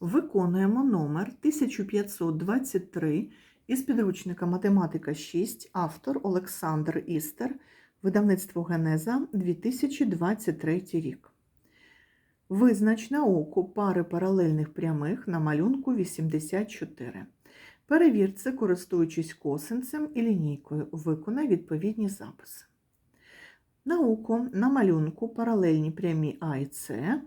Виконуємо номер 1523 із підручника Математика 6, автор Олександр Істер, видавництво Генеза 2023 рік. Визнач на око пари паралельних прямих на малюнку 84. Перевір це, користуючись косинцем і лінійкою. Виконай відповідні записи. На око на малюнку паралельні прямі А і С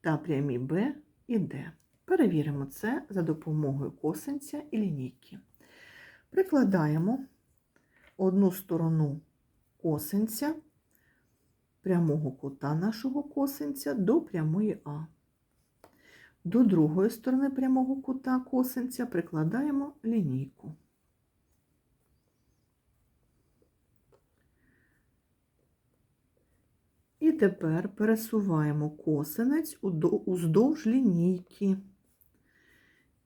та прямі Б і Д. Перевіримо це за допомогою косинця і лінійки. Прикладаємо одну сторону косинця прямого кута нашого косинця до прямої А. До другої сторони прямого кута косинця прикладаємо лінійку. І тепер пересуваємо косинець уздовж лінійки.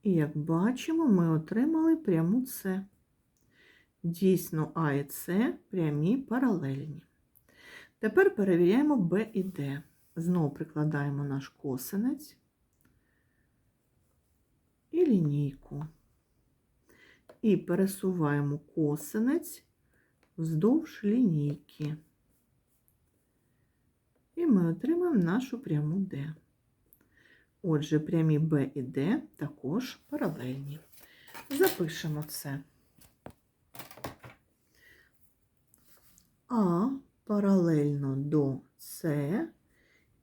І, як бачимо, ми отримали пряму С. Дійсно, А і С прямі паралельні. Тепер перевіряємо Б і Д. Знову прикладаємо наш косинець і лінійку. І пересуваємо косинець вздовж лінійки. І ми отримаємо нашу пряму Д. Отже, прямі Б і Д також паралельні. Запишемо це. А паралельно до С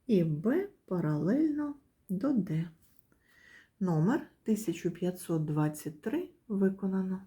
і Б паралельно до Д. Номер 1523 виконано.